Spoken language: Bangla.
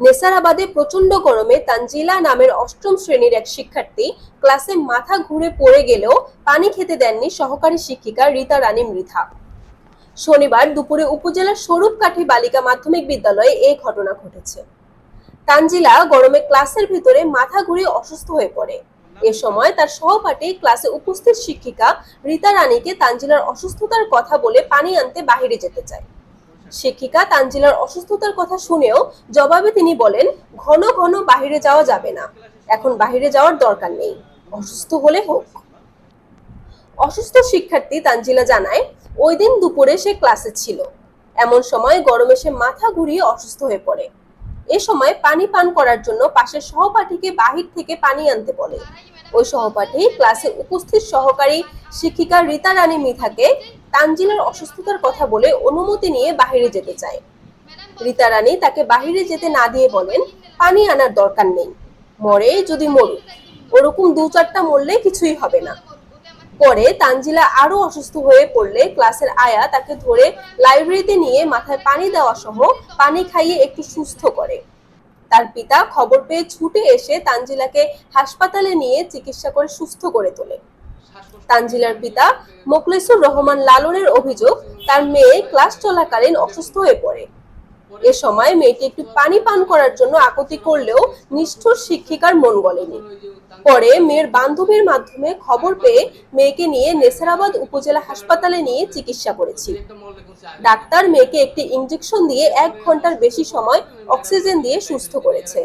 নেসারাবাদে প্রচণ্ড গরমে তানজিলা নামের অষ্টম শ্রেণির এক শিক্ষার্থী ক্লাসে মাথা ঘুরে পড়ে গেলেও পানি খেতে দেননি সহকারী শিক্ষিকা রীতা রানী মৃধা। শনিবার দুপুরে উপজেলার স্বরূপকাঠি বালিকা মাধ্যমিক বিদ্যালয়ে এই ঘটনা ঘটেছে। তানজিলা গরমে ক্লাসের ভিতরে মাথা ঘুরে অসুস্থ হয়ে পড়ে। এ সময় তার সহপাঠী ক্লাসে উপস্থিত শিক্ষিকা রীতা রানীকে তানজিলার অসুস্থতার কথা বলে পানি আনতে বাহিরে যেতে চায়। শিক্ষিকা তানজিলার অসুস্থতার কথা শুনেও জবাবে তিনি বলেন, ঘন ঘন বাহিরে যাওয়া যাবে না। এখন বাহিরে যাওয়ার দরকার নেই। অসুস্থ হলে হোক। অসুস্থ শিক্ষার্থী তানজিলা জানায়, ওই দিন দুপুরে সে ক্লাসে ছিল। এমন সময় গরমে সে মাথা ঘুরিয়ে অসুস্থ হয়ে পড়ে। এ সময় পানি পান করার জন্য পাশের সহপাঠীকে বাহির থেকে পানি আনতে বলে। ওই সহপাঠী ক্লাসে উপস্থিত সহকারী শিক্ষিকা রীতা রানী মিথাকে তানজিলার অসুস্থতার কথা বলে অনুমতি নিয়ে বাহিরে যেতে চায়। রীতা রানী তাকে বাহিরে যেতে না দিয়ে বলেন, পানি আনার দরকার নেই। মরে যদি মরুক। ওরকম দু চারটা মরলে কিছুই হবে না। পরে তানজিলা আরও অসুস্থ হয়ে পড়লে ক্লাসের আয়া তাকে ধরে লাইব্রেরিতে নিয়ে মাথায় পানি দেওয়া সহ পানি খাইয়ে একটু সুস্থ করে। তার পিতা খবর পেয়ে ছুটে এসে তানজিলাকে হাসপাতালে নিয়ে চিকিৎসা করে সুস্থ করে তোলে। তানজিলার পিতা মোকলেসুর রহমান লালনের অভিযোগ, তার মেয়ে ক্লাস চলাকালীন অসুস্থ হয়ে পড়ে। এ সময় মেয়েটি একটু পানি পান করার জন্য আকতি করলেও নিষ্ঠুর শিক্ষিকার মন গলেনি। পরে মেয়ের বান্ধবীর মাধ্যমে খবর পেয়ে মেয়েকে নিয়ে নেসারাবাদ উপজেলা হাসপাতালে নিয়ে চিকিৎসা করেছি। ডাক্তার মেয়েকে একটি ইঞ্জেকশন দিয়ে এক ঘণ্টার বেশি সময় অক্সিজেন দিয়ে সুস্থ করেছে।